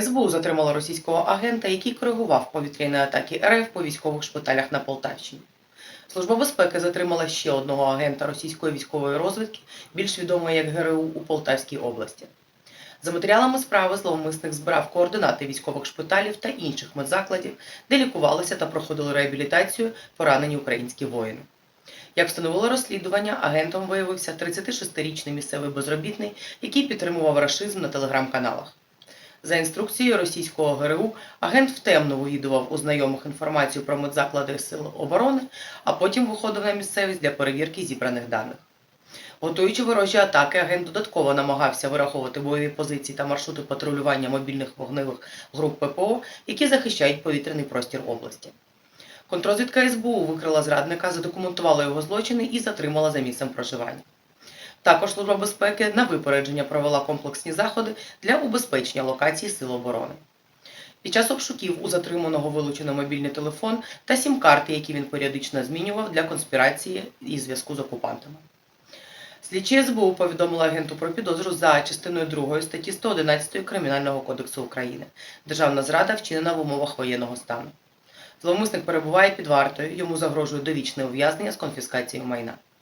СБУ затримала російського агента, який коригував повітряні атаки РФ по військових шпиталях на Полтавщині. Служба безпеки затримала ще одного агента російської військової розвідки, більш відомої як ГРУ у Полтавській області. За матеріалами справи зловмисник збирав координати військових шпиталів та інших медзакладів, де лікувалися та проходили реабілітацію поранені українські воїни. Як встановило розслідування, агентом виявився 36-річний місцевий безробітний, який підтримував рашизм на телеграм-каналах. За інструкцією російського ГРУ, агент втемно вивідував у знайомих інформацію про медзаклади Сил оборони, а потім виходив на місцевість для перевірки зібраних даних. Готуючи ворожі атаки, агент додатково намагався вираховувати бойові позиції та маршрути патрулювання мобільних вогневих груп ППО, які захищають повітряний простір області. Контрозвідка СБУ викрила зрадника, задокументувала його злочини і затримала за місцем проживання. Також Служба безпеки на випередження провела комплексні заходи для убезпечення локації Сил оборони. Під час обшуків у затриманого вилучено мобільний телефон та сім-карти, які він періодично змінював для конспірації і зв'язку з окупантами. Слідчі СБУ повідомили агенту про підозру за частиною 2 статті 111 Кримінального кодексу України. Державна зрада вчинена в умовах воєнного стану. Зловмисник перебуває під вартою, йому загрожує довічне ув'язнення з конфіскацією майна.